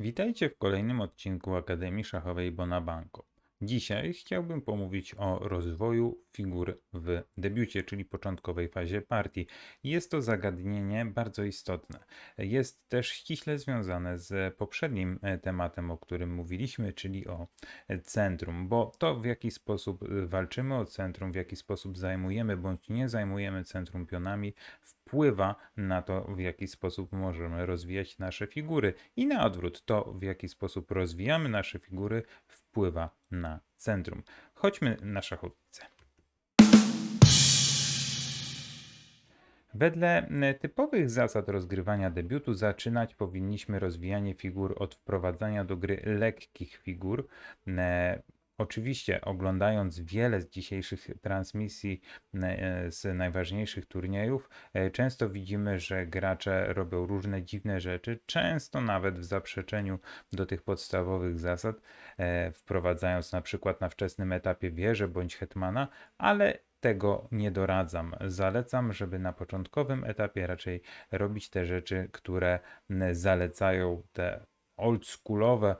Witajcie w kolejnym odcinku Akademii Szachowej Bonabanco. Dzisiaj chciałbym pomówić o rozwoju figur w debiucie, czyli początkowej fazie partii. Jest to zagadnienie bardzo istotne. Jest też ściśle związane z poprzednim e, tematem, o którym mówiliśmy, czyli o centrum, bo to w jaki sposób e, walczymy o centrum, w jaki sposób zajmujemy bądź nie zajmujemy centrum pionami, wpływa na to, w jaki sposób możemy rozwijać nasze figury i na odwrót, to w jaki sposób rozwijamy nasze figury wpływa na centrum. Chodźmy na szachownicę. Wedle typowych zasad rozgrywania debiutu zaczynać powinniśmy rozwijanie figur od wprowadzania do gry lekkich figur. E, Oczywiście, oglądając wiele z dzisiejszych transmisji e, z najważniejszych turniejów, e, często widzimy, że gracze robią różne dziwne rzeczy, często nawet w zaprzeczeniu do tych podstawowych zasad, wprowadzając na przykład na wczesnym etapie wieżę bądź hetmana, ale tego nie doradzam. Zalecam, żeby na początkowym etapie raczej robić te rzeczy, które zalecają te oldschoolowe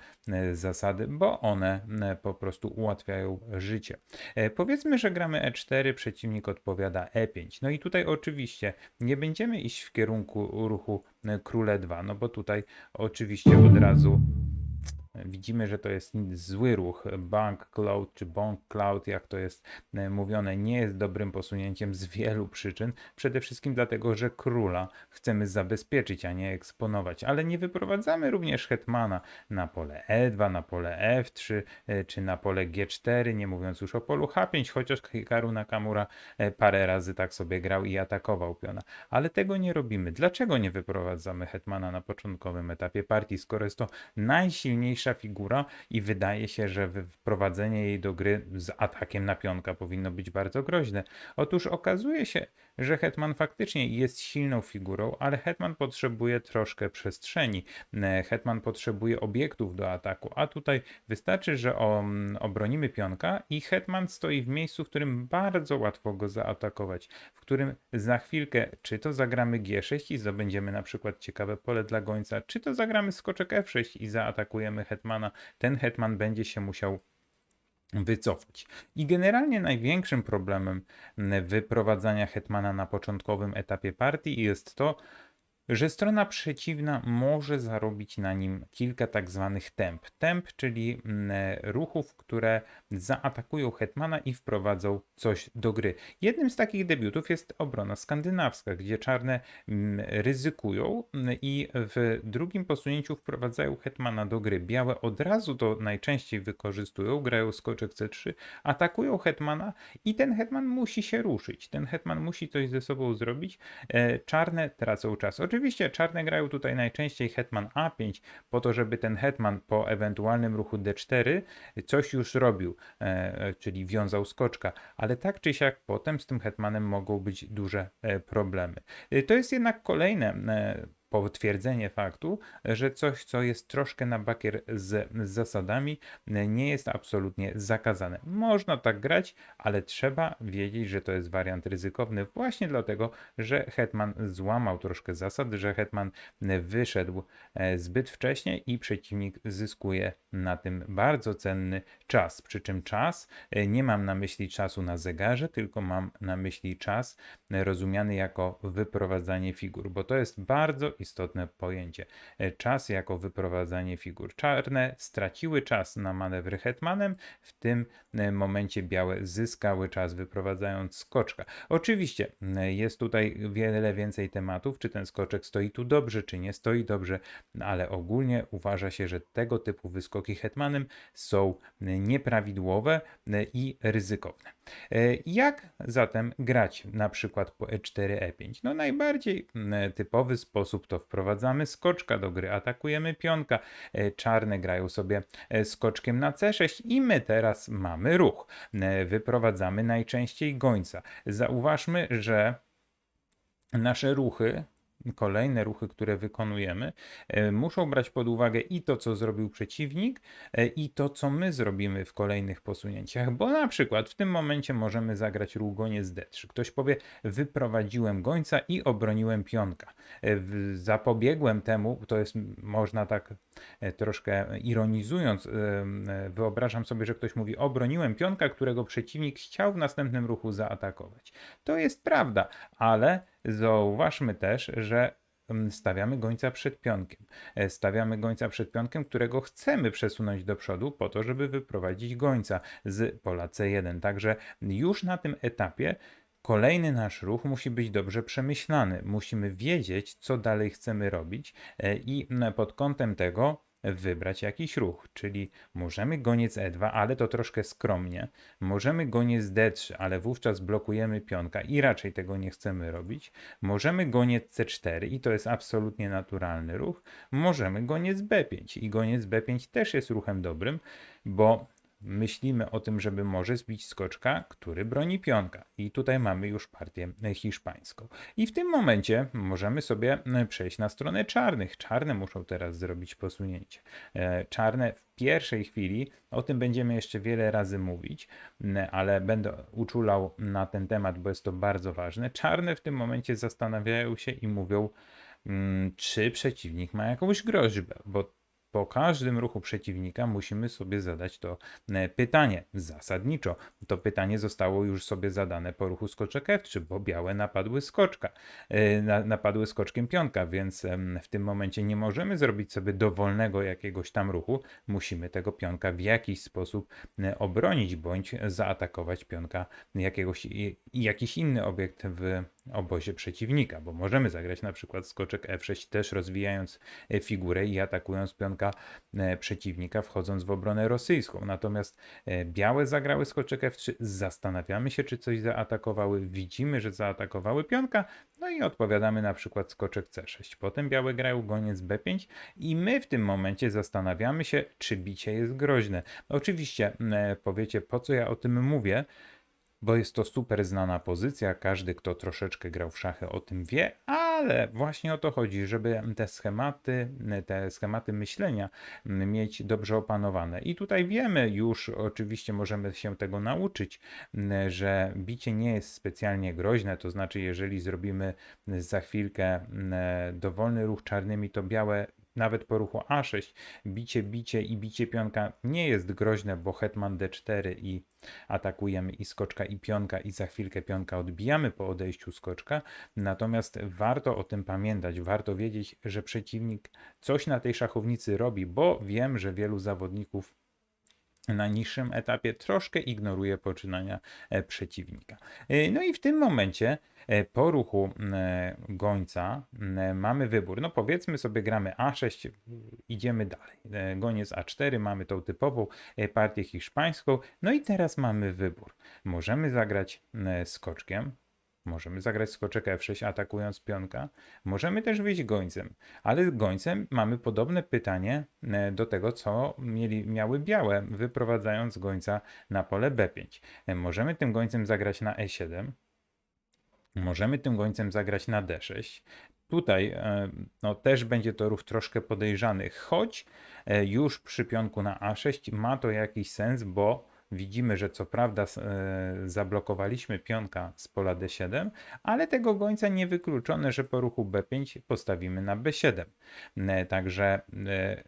zasady, bo one po prostu ułatwiają życie. E, Powiedzmy, że gramy E4, przeciwnik odpowiada E5. No i tutaj oczywiście nie będziemy iść w kierunku ruchu króle 2, no bo tutaj oczywiście od razu Widzimy, że to jest zły ruch. Bank Cloud czy Bank Cloud, jak to jest e, mówione, nie jest dobrym posunięciem z wielu przyczyn. Przede wszystkim dlatego, że króla chcemy zabezpieczyć, a nie eksponować. Ale nie wyprowadzamy również hetmana na pole E2, na pole F3 e, czy na pole G4, nie mówiąc już o polu H5, chociaż Hikaru Nakamura e, parę razy tak sobie grał i atakował piona. Ale tego nie robimy. Dlaczego nie wyprowadzamy hetmana na początkowym etapie partii, skoro jest to najsilniejsza figura i wydaje się, że wprowadzenie jej do gry z atakiem na pionka powinno być bardzo groźne. Otóż okazuje się, że hetman faktycznie jest silną figurą, ale hetman potrzebuje troszkę przestrzeni. E, Hetman potrzebuje obiektów do ataku, a tutaj wystarczy, że om, obronimy pionka i hetman stoi w miejscu, w którym bardzo łatwo go zaatakować, w którym za chwilkę czy to zagramy G6 i zdobędziemy na przykład ciekawe pole dla gońca, czy to zagramy skoczek F6 i zaatakujemy hetmana. Ten hetman będzie się musiał wycofać. I generalnie największym problemem m, wyprowadzania hetmana na początkowym etapie partii jest to, że strona przeciwna może zarobić na nim kilka tak zwanych temp. Temp, czyli mm, ruchów, które zaatakują hetmana i wprowadzą coś do gry. Jednym z takich debiutów jest obrona skandynawska, gdzie czarne mm, ryzykują mm, i w drugim posunięciu wprowadzają hetmana do gry. Białe od razu to najczęściej wykorzystują, grają skoczek C3, atakują hetmana i ten hetman musi się ruszyć. Ten hetman musi coś ze sobą zrobić. E, Czarne tracą czas. Oczywiście czarne grają tutaj najczęściej hetman A5 po to, żeby ten hetman po ewentualnym ruchu D4 coś już robił, czyli wiązał skoczka, ale tak czy siak potem z tym hetmanem mogą być duże e, problemy. E, To jest jednak kolejne e, potwierdzenie faktu, że coś, co jest troszkę na bakier z, zasadami, nie jest absolutnie zakazane. Można tak grać, ale trzeba wiedzieć, że to jest wariant ryzykowny właśnie dlatego, że hetman złamał troszkę zasad, że hetman wyszedł e, zbyt wcześnie i przeciwnik zyskuje na tym bardzo cenny czas. Przy czym czas, e, nie mam na myśli czasu na zegarze, tylko mam na myśli czas e, rozumiany jako wyprowadzanie figur, bo to jest bardzo istotne pojęcie. E, Czas jako wyprowadzanie figur. Czarne straciły czas na manewry hetmanem, w tym e, momencie białe zyskały czas wyprowadzając skoczka. Oczywiście e, jest tutaj wiele więcej tematów, czy ten skoczek stoi tu dobrze, czy nie stoi dobrze, ale ogólnie uważa się, że tego typu wyskoki hetmanem są nieprawidłowe i ryzykowne. Jak zatem grać na przykład po E4, E5? No najbardziej typowy sposób to wprowadzamy skoczka do gry, atakujemy pionka, e, czarne grają sobie e, skoczkiem na C6 i my teraz mamy ruch. E, Wyprowadzamy najczęściej gońca. Zauważmy, że nasze ruchy kolejne ruchy, które wykonujemy, e, muszą brać pod uwagę i to, co zrobił przeciwnik, e, i to, co my zrobimy w kolejnych posunięciach, bo na przykład w tym momencie możemy zagrać ruch goniec D3. Ktoś powie, wyprowadziłem gońca i obroniłem pionka. E, Zapobiegłem temu, to jest, można tak troszkę ironizując, wyobrażam sobie, że ktoś mówi, obroniłem pionka, którego przeciwnik chciał w następnym ruchu zaatakować. To jest prawda, ale zauważmy też, że mm, stawiamy gońca przed pionkiem. E, Stawiamy gońca przed pionkiem, którego chcemy przesunąć do przodu po to, żeby wyprowadzić gońca z pola C1. Także już na tym etapie Kolejny nasz ruch musi być dobrze przemyślany. Musimy wiedzieć, co dalej chcemy robić e, i m, pod kątem tego wybrać jakiś ruch. Czyli możemy goniec E2, ale to troszkę skromnie. Możemy goniec D3, ale wówczas blokujemy pionka i raczej tego nie chcemy robić. Możemy goniec C4 i to jest absolutnie naturalny ruch. Możemy goniec B5 i goniec B5 też jest ruchem dobrym, bo myślimy o tym, żeby może zbić skoczka, który broni pionka. I tutaj mamy już partię hiszpańską. I w tym momencie możemy sobie e, przejść na stronę czarnych. Czarne muszą teraz zrobić posunięcie. E, Czarne w pierwszej chwili, o tym będziemy jeszcze wiele razy mówić, ale będę uczulał na ten temat, bo jest to bardzo ważne. Czarne w tym momencie zastanawiają się i mówią, czy przeciwnik ma jakąś groźbę, bo po każdym ruchu przeciwnika musimy sobie zadać to e, pytanie zasadniczo. To pytanie zostało już sobie zadane po ruchu skoczek F3, bo białe napadły skoczka, e, na- napadły skoczkiem pionka, więc w tym momencie nie możemy zrobić sobie dowolnego jakiegoś tam ruchu. Musimy tego pionka w jakiś sposób e, obronić bądź zaatakować pionka jakiegoś, jakiś inny obiekt w obozie przeciwnika, bo możemy zagrać na przykład skoczek F6 też rozwijając figurę i atakując pionka e, przeciwnika, wchodząc w obronę rosyjską. Natomiast e, białe zagrały skoczek F3, zastanawiamy się, czy coś zaatakowały, widzimy, że zaatakowały pionka, no i odpowiadamy na przykład skoczek C6. Potem białe grają goniec B5 i my w tym momencie zastanawiamy się, czy bicie jest groźne. Oczywiście e, powiecie, po co ja o tym mówię, bo jest to super znana pozycja. Każdy, kto troszeczkę grał w szachy, o tym wie, ale właśnie o to chodzi, żeby te schematy, te schematy myślenia mieć dobrze opanowane. I tutaj wiemy już, oczywiście możemy się tego nauczyć, że bicie nie jest specjalnie groźne. To znaczy, jeżeli zrobimy za chwilkę dowolny ruch czarnymi, to białe nawet po ruchu A6, bicie, bicie i bicie pionka nie jest groźne, bo hetman D4 i atakujemy i skoczka i pionka i za chwilkę pionka odbijamy po odejściu skoczka. Natomiast warto o tym pamiętać, warto wiedzieć, że przeciwnik coś na tej szachownicy robi, bo wiem, że wielu zawodników na niższym etapie troszkę ignoruje poczynania e, przeciwnika. E, No i w tym momencie e, po ruchu gońca mamy wybór. No powiedzmy sobie gramy A6, e, idziemy dalej. Goniec A4, mamy tą typową partię hiszpańską. No i teraz mamy wybór. Możemy zagrać skoczkiem, Możemy zagrać skoczek F6 atakując pionka. Możemy też wyjść gońcem, ale gońcem mamy podobne pytanie e, do tego, co mieli, miały białe, wyprowadzając gońca na pole B5. E, Możemy tym gońcem zagrać na E7. Możemy tym gońcem zagrać na D6. Tutaj e, no, też będzie to ruch troszkę podejrzany, choć już przy pionku na A6 ma to jakiś sens, bo widzimy, że co prawda e, zablokowaliśmy pionka z pola D7, ale tego gońca nie wykluczone, że po ruchu B5 postawimy na B7. E, Także e,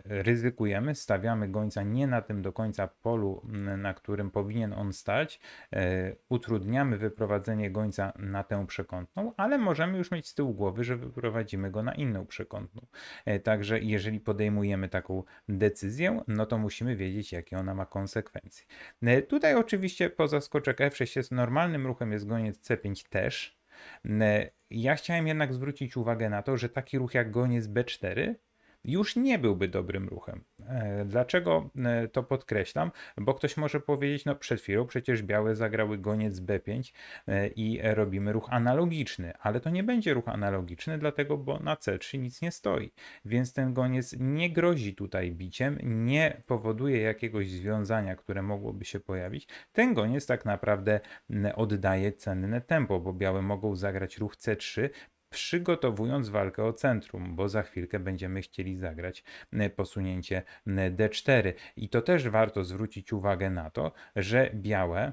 ryzykujemy, stawiamy gońca nie na tym do końca polu, na którym powinien on stać. Utrudniamy wyprowadzenie gońca na tę przekątną, ale możemy już mieć z tyłu głowy, że wyprowadzimy go na inną przekątną. Także jeżeli podejmujemy taką decyzję, no to musimy wiedzieć, jakie ona ma konsekwencje. E, Tutaj oczywiście poza skoczek F6 jest normalnym ruchem, jest goniec C5 też. E, Ja chciałem jednak zwrócić uwagę na to, że taki ruch jak goniec B4 już nie byłby dobrym ruchem. E, Dlaczego e, to podkreślam? Bo ktoś może powiedzieć, no przed chwilą przecież białe zagrały goniec B5 e, i robimy ruch analogiczny, ale to nie będzie ruch analogiczny, dlatego bo na C3 nic nie stoi, więc ten goniec nie grozi tutaj biciem, nie powoduje jakiegoś związania, które mogłoby się pojawić. Ten goniec tak naprawdę oddaje cenne tempo, bo białe mogą zagrać ruch C3, przygotowując walkę o centrum, bo za chwilkę będziemy chcieli zagrać e, posunięcie e, d4. I to też warto zwrócić uwagę na to, że białe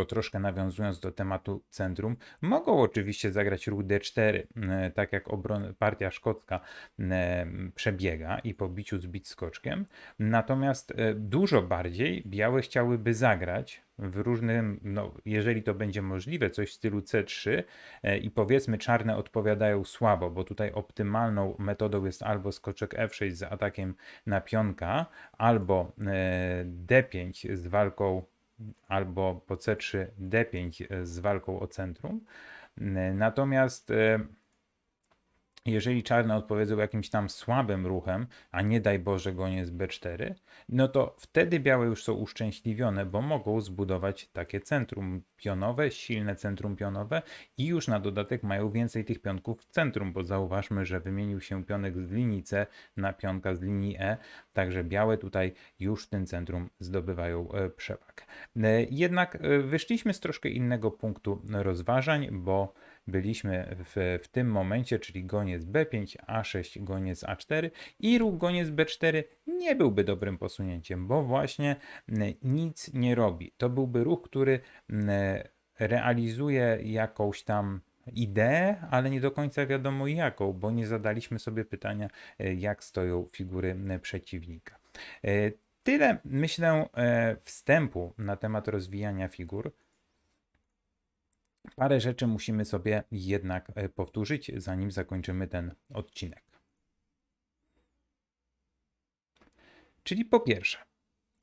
to troszkę nawiązując do tematu centrum, mogą oczywiście zagrać ruch D4, e, tak jak partia szkocka e, przebiega i po biciu zbić skoczkiem. Natomiast e, dużo bardziej białe chciałyby zagrać w różnym, no, jeżeli to będzie możliwe, coś w stylu C3 i powiedzmy czarne odpowiadają słabo, bo tutaj optymalną metodą jest albo skoczek F6 z atakiem na pionka, albo D5 z walką albo po C3 D5 z walką o centrum. Natomiast e, jeżeli czarne odpowiedzą jakimś tam słabym ruchem, a nie daj Boże goniec B4, no to wtedy białe już są uszczęśliwione, bo mogą zbudować takie centrum pionowe, silne centrum pionowe i już na dodatek mają więcej tych pionków w centrum, bo zauważmy, że wymienił się pionek z linii C na pionka z linii E, także białe tutaj już w tym centrum zdobywają e, przewagę. E, jednak e, wyszliśmy z troszkę innego punktu rozważań, bo byliśmy w, w tym momencie, czyli goniec B5, A6, goniec A4 i ruch goniec B4 nie byłby dobrym posunięciem, bo właśnie nic nie robi. To byłby ruch, który realizuje jakąś tam ideę, ale nie do końca wiadomo jaką, bo nie zadaliśmy sobie pytania, e, jak stoją figury przeciwnika. E, tyle, myślę, e, wstępu na temat rozwijania figur. Parę rzeczy musimy sobie jednak e, powtórzyć, zanim zakończymy ten odcinek. Czyli po pierwsze,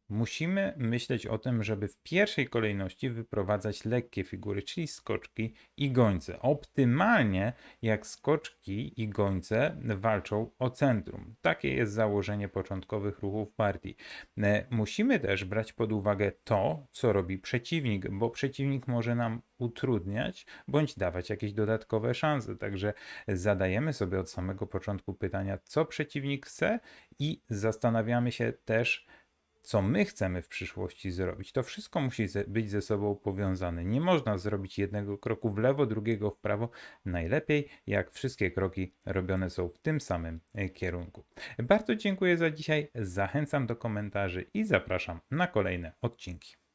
musimy myśleć o tym, żeby w pierwszej kolejności wyprowadzać lekkie figury, czyli skoczki i gońce. Optymalnie jak skoczki i gońce walczą o centrum. Takie jest założenie początkowych ruchów partii. E, musimy też brać pod uwagę to, co robi przeciwnik, bo przeciwnik może nam utrudniać bądź dawać jakieś dodatkowe szanse. Także zadajemy sobie od samego początku pytania, co przeciwnik chce i zastanawiamy się też, co my chcemy w przyszłości zrobić. To wszystko musi być ze sobą powiązane. Nie można zrobić jednego kroku w lewo, drugiego w prawo. Najlepiej, jak wszystkie kroki robione są w tym samym e, kierunku. Bardzo dziękuję za dzisiaj. Zachęcam do komentarzy i zapraszam na kolejne odcinki.